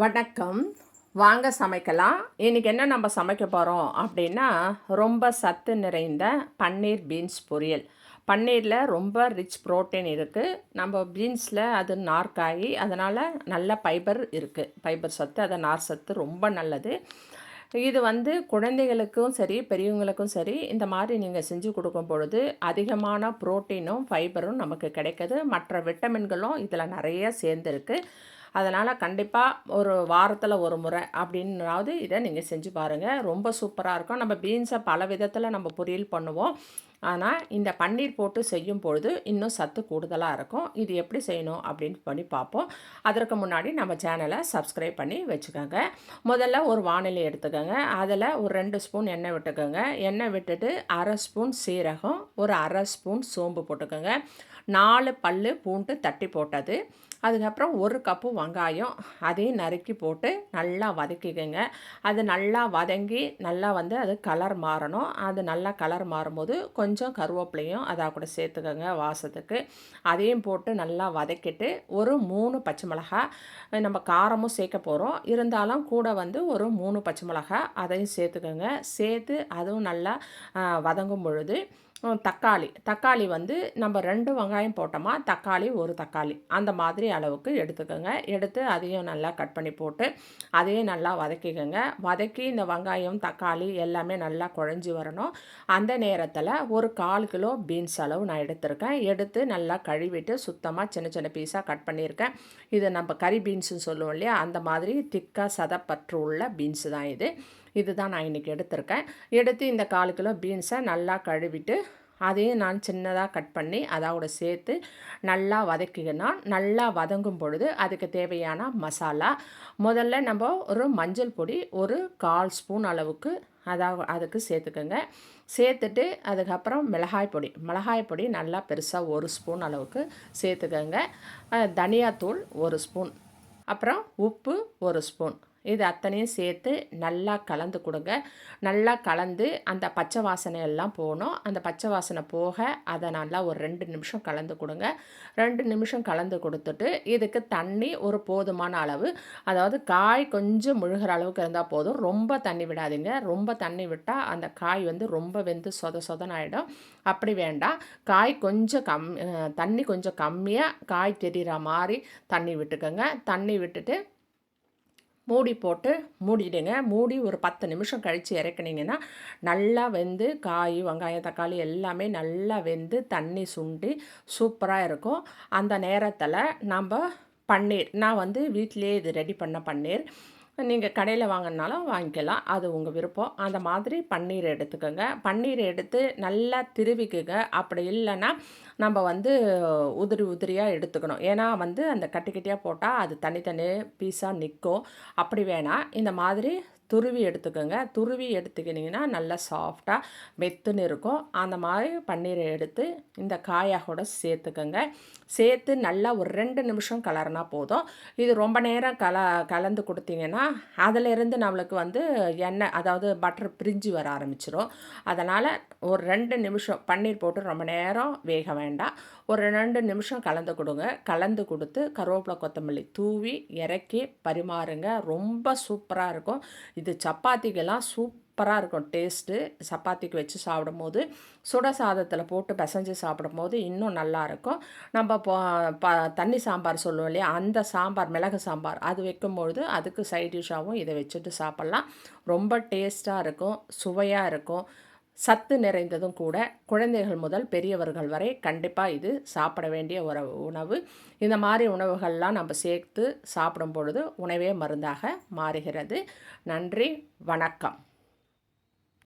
வணக்கம். வாங்க சமைக்கலாம். இன்றைக்கி என்ன நம்ம சமைக்க போகிறோம் அப்படின்னா ரொம்ப சத்து நிறைந்த பன்னீர் பீன்ஸ் பொரியல். பன்னீரில் ரொம்ப ரிச் ப்ரோட்டீன் இருக்குது நம்ம பீன்ஸில் அது நார்காய் அதனால் நல்ல ஃபைபர் இருக்குது ஃபைபர் சத்து அதை நார் சத்து ரொம்ப நல்லது. இது வந்து குழந்தைகளுக்கும் சரி பெரியவங்களுக்கும் சரி இந்த மாதிரி நீங்கள் செஞ்சு கொடுக்கும் பொழுது அதிகமான புரோட்டீனும் ஃபைபரும் நமக்கு கிடைக்குது. மற்ற விட்டமின்களும் இதில் நிறைய சேர்ந்துருக்கு. அதனால் கண்டிப்பாக ஒரு வாரத்தில் ஒரு முறை அப்படின்னாவது இதை நீங்கள் செஞ்சு பாருங்கள் ரொம்ப சூப்பராக இருக்கும். நம்ம பீன்ஸை பல விதத்தில் நம்ம பொரியல் பண்ணுவோம். ஆனால் இந்த பன்னீர் போட்டு செய்யும் பொழுது இன்னும் சத்து கூடுதலாக இருக்கும். இது எப்படி செய்யணும் அப்படின்னு பண்ணி பார்ப்போம். அதற்கு முன்னாடி நம்ம சேனலை சப்ஸ்கிரைப் பண்ணி வச்சுக்கோங்க. முதல்ல ஒரு வானிலை எடுத்துக்கோங்க. அதில் ஒரு ரெண்டு ஸ்பூன் எண்ணெய் விட்டுக்கோங்க. எண்ணெய் விட்டுட்டு அரை ஸ்பூன் சீரகம் ஒரு அரை ஸ்பூன் சோம்பு போட்டுக்கோங்க. நாலு பல் பூண்டு தட்டி போட்டது. அதுக்கப்புறம் ஒரு கப்பு வெங்காயம் அதையும் நறுக்கி போட்டு நல்லா வதக்கிக்கோங்க. அது நல்லா வதங்கி நல்லா வந்து அது கலர் மாறணும். அது நல்லா கலர் மாறும்போது கொஞ்சம் கருவேப்பிலையும் அதை கூட சேர்த்துக்கோங்க வாசத்துக்கு. அதையும் போட்டு நல்லா வதக்கிட்டு ஒரு மூணு பச்சை மிளகா நம்ம காரமும் சேர்க்க போகிறோம் இருந்தாலும் கூட வந்து ஒரு மூணு பச்சை மிளகா அதையும் சேர்த்துக்கோங்க. சேர்த்து அதுவும் நல்லா வதங்கும் பொழுது தக்காளி. தக்காளி வந்து நம்ம ரெண்டு வெங்காயம் போட்டோமா தக்காளி ஒரு தக்காளி. அந்த மாதிரி அளவுக்கு எடுத்துக்கோங்க. எடுத்து அதையும் நல்லா கட் பண்ணி போட்டு அதையும் நல்லா வதக்கிக்கோங்க. வதக்கி இந்த வெங்காயம் தக்காளி எல்லாமே நல்லா குழஞ்சி வரணும். அந்த நேரத்தில் ஒரு கால் கிலோ பீன்ஸ் அளவு நான் எடுத்திருக்கேன். எடுத்து நல்லா கழுவிட்டு சுத்தமாக சின்ன சின்ன பீஸாக கட் பண்ணியிருக்கேன். இது நம்ம கறி பீன்ஸுன்னு சொல்லுவோம் இல்லையா? அந்த மாதிரி திக்காக சதப்பற்று உள்ள பீன்ஸு தான் இது. இதுதான் நான் இன்றைக்கி எடுத்திருக்கேன். எடுத்து இந்த கால் கிலோ பீன்ஸை நல்லா கழுவிட்டு அதையும் நான் சின்னதாக கட் பண்ணி அதோட சேர்த்து நல்லா வதக்கினா நல்லா வதங்கும் பொழுது அதுக்கு தேவையான மசாலா. முதல்ல நம்ம ஒரு மஞ்சள் பொடி ஒரு கால் ஸ்பூன் அளவுக்கு அதாக அதுக்கு சேர்த்துக்கோங்க. சேர்த்துட்டு அதுக்கப்புறம் மிளகாய் பொடி. மிளகாய் பொடி நல்லா பெருசாக ஒரு ஸ்பூன் அளவுக்கு சேர்த்துக்கோங்க. தனியாத்தூள் ஒரு ஸ்பூன். அப்புறம் உப்பு ஒரு ஸ்பூன். இது அத்தனையும் சேர்த்து நல்லா கலந்து கொடுங்க. நல்லா கலந்து அந்த பச்சை வாசனை எல்லாம் போகணும். அந்த பச்சை வாசனை போக அதை நல்லா ஒரு ரெண்டு நிமிஷம் கலந்து கொடுங்க. ரெண்டு நிமிஷம் கலந்து கொடுத்துட்டு இதுக்கு தண்ணி ஒரு போதுமான அளவு. அதாவது காய் கொஞ்சம் முழுகிற அளவுக்கு இருந்தால் போதும். ரொம்ப தண்ணி விடாதீங்க. ரொம்ப தண்ணி விட்டால் அந்த காய் வந்து ரொம்ப வெந்து சொத சொதன் ஆகிடும் அப்படி வேண்டாம். காய் கொஞ்சம் கம் தண்ணி கொஞ்சம் கம்மியாக காய் தெரிகிற மாதிரி தண்ணி விட்டுக்கோங்க. தண்ணி விட்டுட்டு மூடி போட்டு மூடிடுங்க. மூடி ஒரு பத்து நிமிஷம் கழித்து இறக்குனீங்கன்னா நல்லா வெந்து காய் வெங்காயம் தக்காளி எல்லாமே நல்லா வெந்து தண்ணி சுண்டி சூப்பராக இருக்கும். அந்த நேரத்தில் நம்ம பன்னீர் நான் வந்து வீட்டிலே இது ரெடி பண்ண பன்னீர். நீங்கள் கடையில் வாங்கினாலும் வாங்கிக்கலாம். அது உங்கள் விருப்பம். அந்த மாதிரி பன்னீர் எடுத்துக்கோங்க. பன்னீர் எடுத்து நல்லா திருவிக்குங்க. அப்படி இல்லைன்னா நம்ம வந்து உதிரி உதிரியாக எடுத்துக்கணும். ஏன்னா வந்து அந்த கட்டி கட்டியாக போட்டால் அது தனித்தனி பீஸாக நிற்கும் அப்படி வேணாம் இந்த மாதிரி துருவி எடுத்துக்கோங்க. துருவி எடுத்துக்கினிங்கன்னா நல்லா சாஃப்டாக மெத்துன்னு இருக்கும். அந்த மாதிரி பன்னீரை எடுத்து இந்த காயாக கூட சேர்த்துக்கோங்க. சேர்த்து நல்லா ஒரு ரெண்டு நிமிஷம் கலர்னா போதும். இது ரொம்ப நேரம் கல கலந்து கொடுத்தீங்கன்னா அதிலிருந்து நம்மளுக்கு வந்து எண்ணெய் அதாவது பட்டர் பிரிஞ்சு வர ஆரம்பிச்சிடும் அதனால் ஒரு ரெண்டு நிமிஷம் பன்னீர் போட்டு ரொம்ப நேரம் வேக வேண்டாம். ஒரு ரெண்டு நிமிஷம் கலந்து கொடுங்க. கலந்து கொடுத்து கருவேப்பிலை கொத்தமல்லி தூவி இறக்கி பரிமாறுங்க. ரொம்ப சூப்பராக இருக்கும். இது சப்பாத்திக்கெல்லாம் சூப்பராக இருக்கும். டேஸ்ட்டு சப்பாத்திக்கு வச்சு சாப்பிடும்போது சுட சாதத்தில் போட்டு பிசைஞ்சு சாப்பிடும்போது இன்னும் நல்லாயிருக்கும் நம்ம ப தண்ணி சாம்பார் சொல்லுவோம் இல்லையா? அந்த சாம்பார் மிளகு சாம்பார் அது வைக்கும்பொழுது அதுக்கு சைட் டிஷ்ஷாகவும் இதை வச்சுட்டு சாப்பிட்லாம். ரொம்ப டேஸ்ட்டாக இருக்கும் சுவையாக இருக்கும். சத்து நிறைந்ததும் கூட குழந்தைகள் முதல் பெரியவர்கள் வரை கண்டிப்பாக இது சாப்பிட வேண்டிய ஒரு உணவு. இந்த மாதிரி உணவுகள்லாம் நம்ம சேர்த்து சாப்பிடும் பொழுது உணவே மருந்தாக மாறுகிறது. நன்றி வணக்கம்.